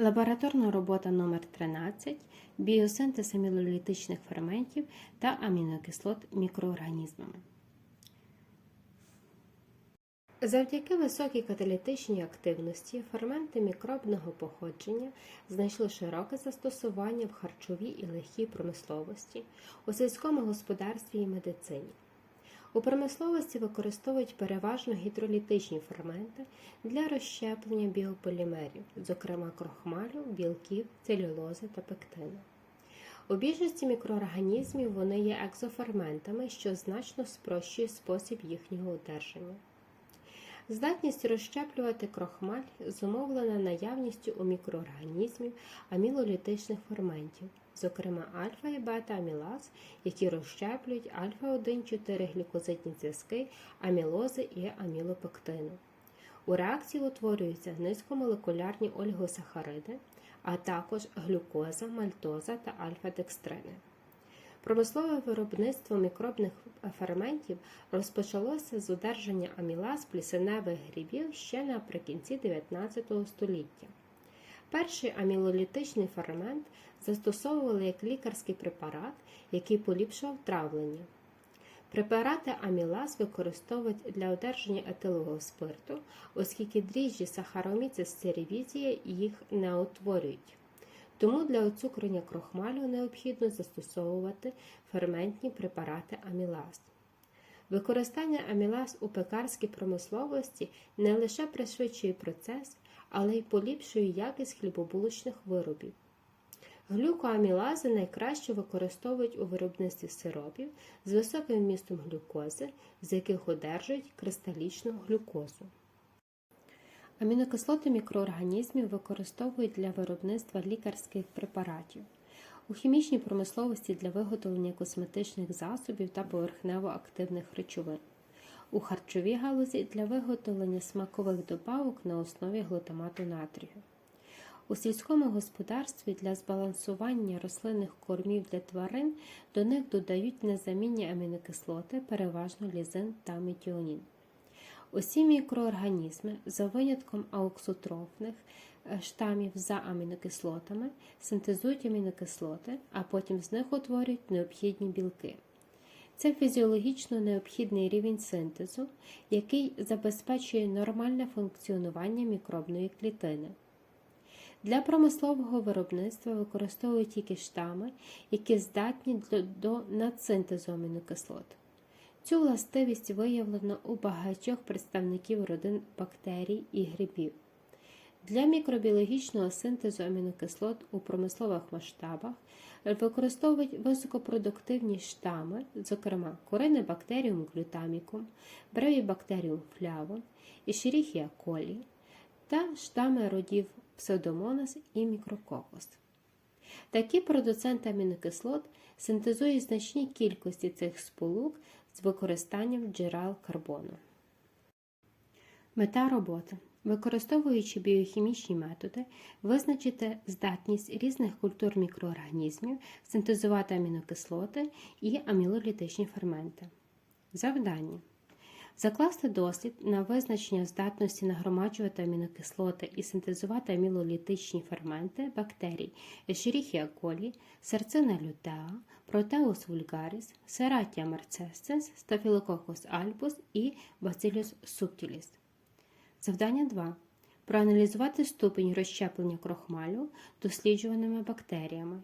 Лабораторна робота номер 13 біосинтез амілолітичних ферментів та амінокислот мікроорганізмами. Завдяки високій каталітичній активності ферменти мікробного походження знайшли широке застосування в харчовій і легкій промисловості, у сільському господарстві і медицині. У промисловості використовують переважно гідролітичні ферменти для розщеплення біополімерів, зокрема крохмалю, білків, целюлози та пектину. У більшості мікроорганізмів вони є екзоферментами, що значно спрощує спосіб їхнього одержання. Здатність розщеплювати крохмаль зумовлена наявністю у мікроорганізмів амілолітичних ферментів, зокрема альфа і бета-амілаз, які розщеплюють альфа-1,4 глюкозидні зв'язки, амілози і амілопектину. У реакції утворюються низькомолекулярні олігосахариди, а також глюкоза, мальтоза та альфа-декстрини. Промислове виробництво мікробних ферментів розпочалося з одержання амілаз плісеневих грибів ще наприкінці 19 століття. Перший амілолітичний фермент застосовували як лікарський препарат, який поліпшував травлення. Препарати амілаз використовують для одержання етилового спирту, оскільки дріжджі сахароміцис церевізія їх не утворюють. Тому для оцукрення крохмалю необхідно застосовувати ферментні препарати амілаз. Використання амілаз у пекарській промисловості не лише пришвидшує процес, але й поліпшує якість хлібобулочних виробів. Глюкоамілази найкраще використовують у виробництві сиропів з високим вмістом глюкози, з яких одержують кристалічну глюкозу. Амінокислоти мікроорганізмів використовують для виробництва лікарських препаратів. У хімічній промисловості для виготовлення косметичних засобів та поверхнево-активних речовин. У харчовій галузі для виготовлення смакових добавок на основі глутамату натрію. У сільському господарстві для збалансування рослинних кормів для тварин до них додають незамінні амінокислоти, переважно лізин та метіонін. Усі мікроорганізми, за винятком ауксотрофних штамів за амінокислотами, синтезують амінокислоти, а потім з них утворюють необхідні білки. Це фізіологічно необхідний рівень синтезу, який забезпечує нормальне функціонування мікробної клітини. Для промислового виробництва використовують тільки штами, які здатні до надсинтезу амінокислот. Цю властивість виявлено у багатьох представників родин бактерій і грибів. Для мікробіологічного синтезу амінокислот у промислових масштабах використовують високопродуктивні штами, зокрема коринебактеріум глютамікум, бревібактеріум флявон, ішеріхія колі та штами родів псевдомонас і мікрококос. Такі продуценти амінокислот синтезують значні кількості цих сполук з використанням джерел карбону. Мета роботи. Використовуючи біохімічні методи, визначити здатність різних культур мікроорганізмів синтезувати амінокислоти і амілолітичні ферменти. Завдання. Закласти дослід на визначення здатності нагромаджувати амінокислоти і синтезувати амілолітичні ферменти бактерій Escherichia coli, серцина лютеа, Proteus vulgaris, Serratia marcescens, Staphylococcus albus і Bacillus subtilis. Завдання 2. Проаналізувати ступень розщеплення крохмалю досліджуваними бактеріями.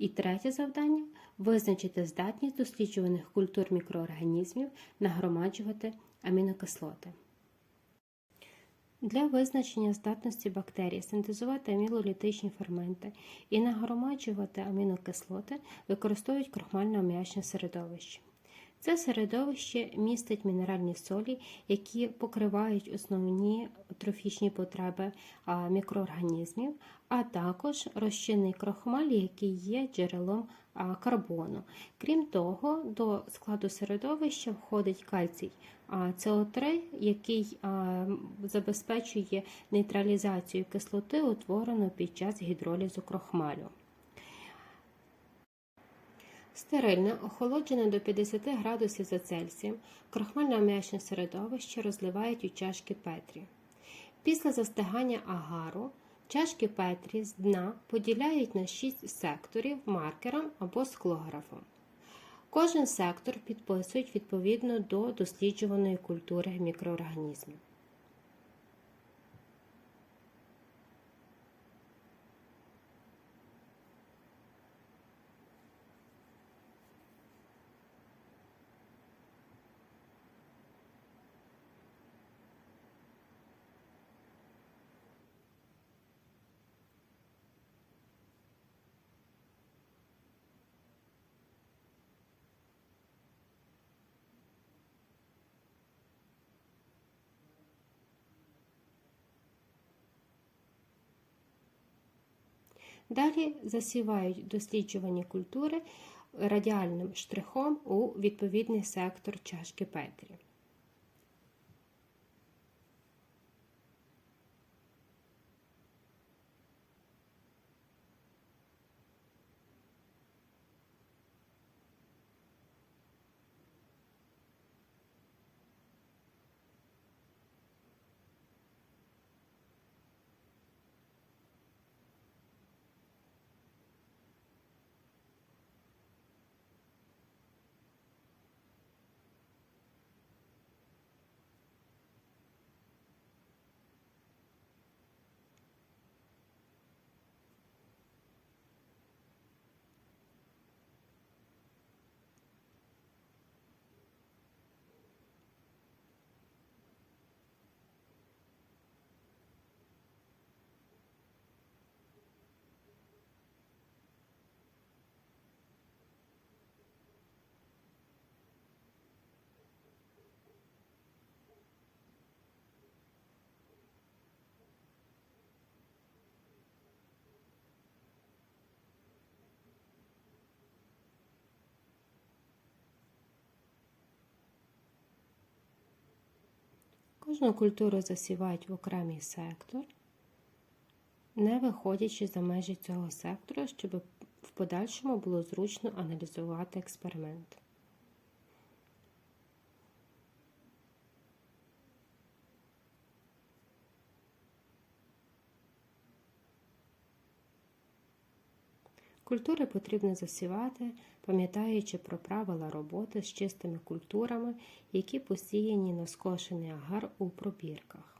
І третє завдання визначити здатність досліджуваних культур мікроорганізмів нагромаджувати амінокислоти. Для визначення здатності бактерій синтезувати амілолітичні ферменти і нагромаджувати амінокислоти використовують крохмально-аміачне середовище. Це середовище містить мінеральні солі, які покривають основні трофічні потреби мікроорганізмів, а також розчинний крохмаль, який є джерелом карбону. Крім того, до складу середовища входить кальцій СО3, який забезпечує нейтралізацію кислоти, утворену під час гідролізу крохмалю. Стерильне, охолоджене до 50 градусів за Цельсієм, крохмально-аміачне середовище розливають у чашки Петрі. Після застигання агару Чашки Петрі з дна поділяють на 6 секторів маркером або склографом. Кожен сектор підписують відповідно до досліджуваної культури мікроорганізмів. Далі засівають досліджувані культури радіальним штрихом у відповідний сектор чашки Петрі. Кожну культуру засівають в окремий сектор, не виходячи за межі цього сектора, щоб в подальшому було зручно аналізувати експеримент. Культури потрібно засівати, пам'ятаючи про правила роботи з чистими культурами, які посіяні на скошений агар у пробірках.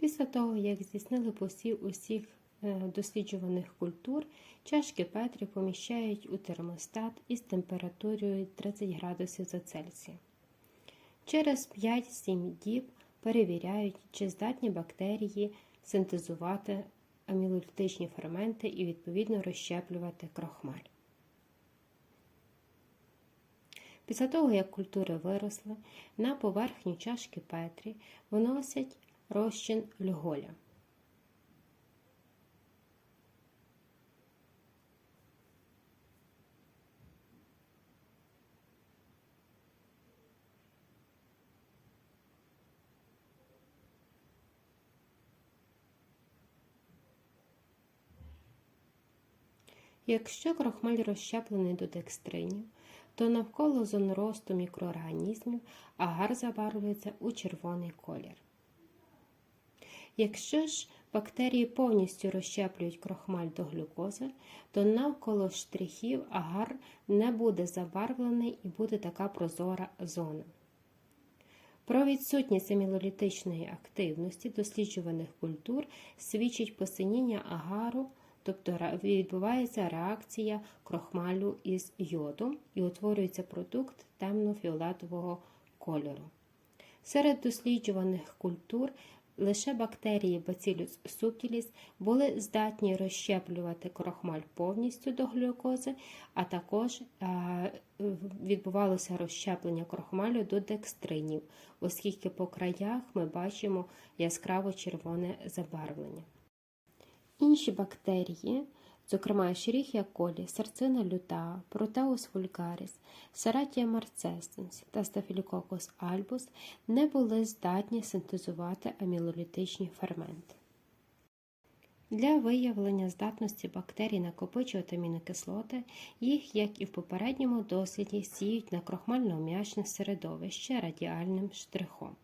Після того, як здійснили посів усіх е, досліджуваних культур, чашки Петрі поміщають у термостат із температурою 30 градусів за Цельсія. Через 5-7 діб перевіряють, чи здатні бактерії синтезувати амілолітичні ферменти і відповідно розщеплювати крохмаль. Після того, як культури виросли, на поверхню чашки Петрі виносять розчин льголя. Якщо крохмаль розщеплений до декстринів, то навколо зон росту мікроорганізмів агар забарвлюється у червоний колір. Якщо ж бактерії повністю розщеплюють крохмаль до глюкози, то навколо штрихів агар не буде забарвлений і буде така прозора зона. Про відсутність амілолітичної активності досліджуваних культур свідчить посиніння агару Тобто відбувається реакція крохмалю із йодом і утворюється продукт темно-фіолетового кольору. Серед досліджуваних культур лише бактерії Bacillus subtilis були здатні розщеплювати крохмаль повністю до глюкози, а також відбувалося розщеплення крохмалю до декстринів, оскільки по краях ми бачимо яскраво червоне забарвлення. Інші бактерії, зокрема Escherichia coli, Сарцина люта, Proteus vulgaris, Serratia marcescens та Staphylococcus albus не були здатні синтезувати амілолітичні ферменти. Для виявлення здатності бактерій накопичувати амінокислоти, їх, як і в попередньому досліді, сіють на крохмально-м'ячне середовище радіальним штрихом.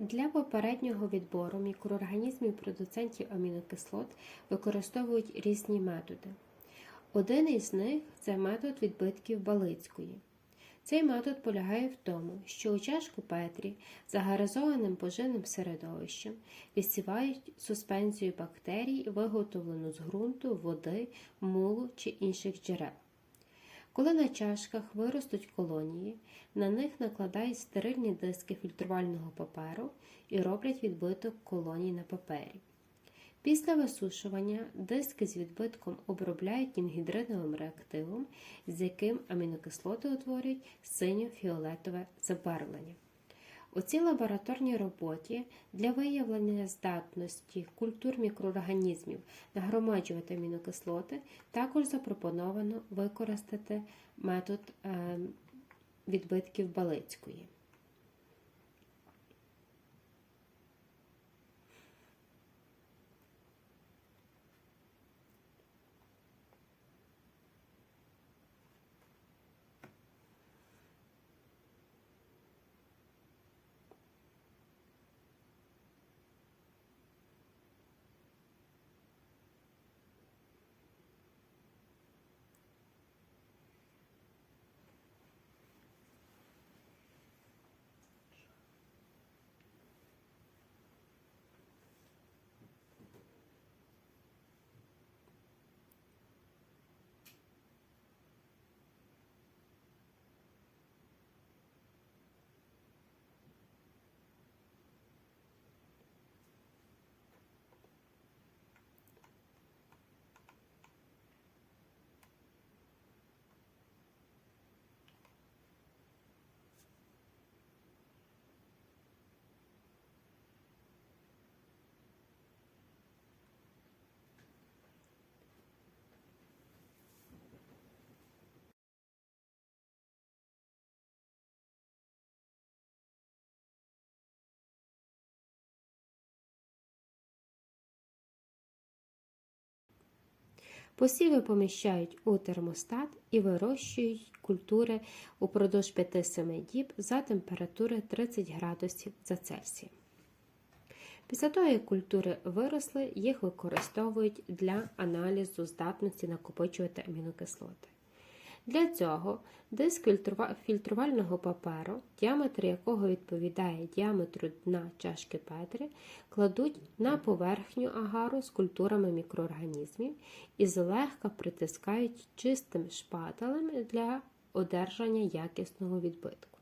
Для попереднього відбору мікроорганізмів продуцентів амінокислот використовують різні методи. Один із них це метод відбитків Балицької. Цей метод полягає в тому, що у чашку Петрі загаразованим поживним середовищем відсівають суспензію бактерій, виготовлену з ґрунту, води, мулу чи інших джерел. Коли на чашках виростуть колонії, на них накладають стерильні диски фільтрувального паперу і роблять відбиток колоній на папері. Після висушування диски з відбитком обробляють інгідриновим реактивом, з яким амінокислоти утворюють синьо-фіолетове забарвлення. У цій лабораторній роботі для виявлення здатності культур мікроорганізмів нагромаджувати амінокислоти також запропоновано використати метод ем, відбитків Балицької. Посіви поміщають у термостат і вирощують культури упродовж 5-7 діб за температури 30 градусів за Цельсієм. Після того, як культури виросли, їх використовують для аналізу здатності накопичувати амінокислоти. Для цього диск фільтрувального паперу, діаметр якого відповідає діаметру дна чашки Петри, кладуть на поверхню агару з культурами мікроорганізмів і злегка притискають чистим шпателем для одержання якісного відбитку.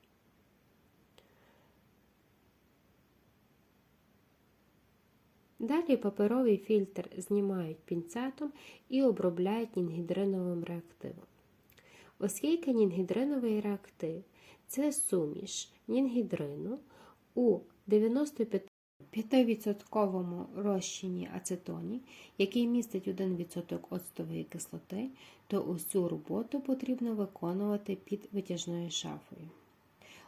Далі паперовий фільтр знімають пінцетом і обробляють нінгідриновим реактивом. Оскільки нінгідриновий реактив це суміш нінгідрину у 95% розчині ацетоні, який містить 1% оцтової кислоти, то усю роботу потрібно виконувати під витяжною шафою.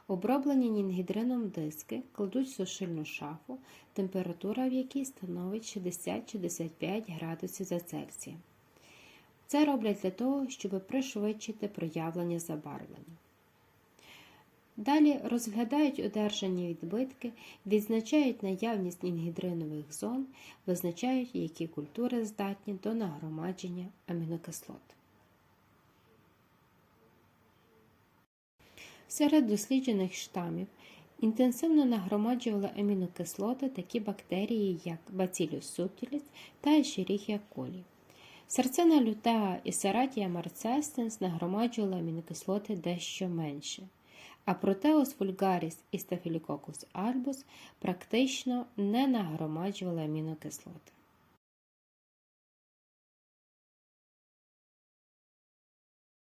Оброблені нінгідрином диски кладуть в сушильну шафу, температура в якій становить 60-65 градусів за Цельсієм. Це роблять для того, щоб пришвидшити проявлення забарвлення. Далі розглядають одержані відбитки, відзначають наявність інгідринових зон, визначають, які культури здатні до нагромадження амінокислот. Серед досліджених штамів інтенсивно нагромаджували амінокислоти такі бактерії, як Bacillus subtilis та Escherichia coli. Серцина лютеа і саратія марцестенс нагромаджували амінокислоти дещо менше, а Proteus вульгаріс і Staphylococcus альбус практично не нагромаджували амінокислоти.